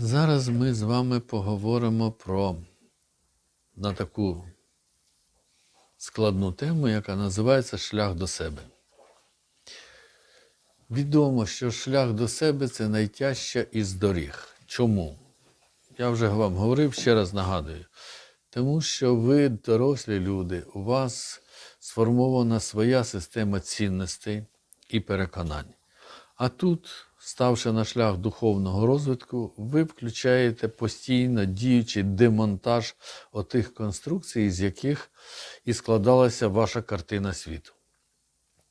Зараз ми з вами поговоримо про на таку складну тему, яка називається шлях до себе. Відомо, що шлях до себе це найтяжча із доріг. Чому? Я вже вам говорив, ще раз нагадую. Тому що ви дорослі люди, у вас сформована своя система цінностей і переконань. А тут, ставши на шлях духовного розвитку, ви включаєте постійно діючий демонтаж отих конструкцій, з яких і складалася ваша картина світу.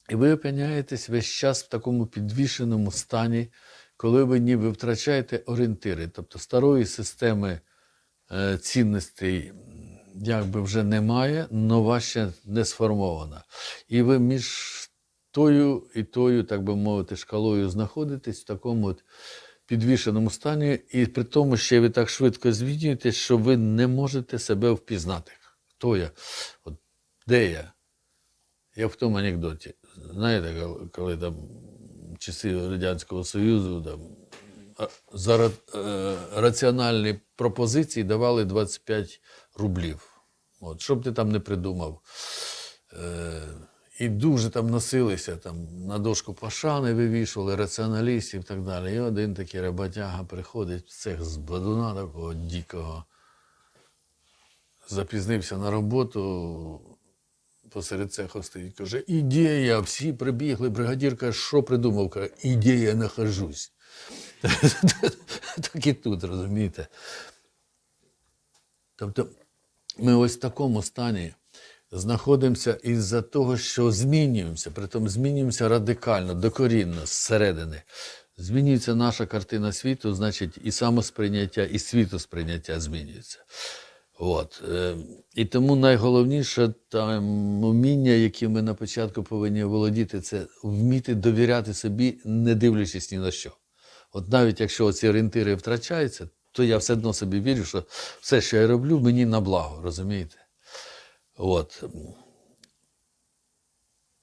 І ви опиняєтесь весь час в такому підвішеному стані, коли ви ніби втрачаєте орієнтири, тобто старої системи е, цінностей якби вже немає, нова ще не сформована. І ви між тою і тою, так би мовити, шкалою знаходитесь в такому от підвішеному стані, і при тому ще ви так швидко змінюєтесь, що ви не можете себе впізнати. Хто я? От, де я? Я в тому анекдоті. Знаєте, коли- коли там часи Радянського Союзу там, за ра- е, раціональні пропозиції давали 25 рублів. От, що б ти там не придумав. Е, і дуже там носилися, там на дошку пашани вивішували, раціоналістів і так далі. І один такий роботяга приходить в цех з бадуна такого дикого. Запізнився на роботу, посеред цеху стоїть, каже, ідея, всі прибігли, бригадір каже, що придумав? Каже, ідея, нахожусь. так і тут, розумієте. Тобто ми ось в такому стані знаходимося із-за того, що змінюємося, притом змінюємося радикально, докорінно, зсередини. Змінюється наша картина світу, значить, і самосприйняття, і світосприйняття змінюється. От. е, І тому найголовніше там уміння, яке ми на початку повинні володіти, це вміти довіряти собі, не дивлячись ні на що. От навіть якщо ці орієнтири втрачаються, то я все одно собі вірю, що все, що я роблю, мені на благо, розумієте? От.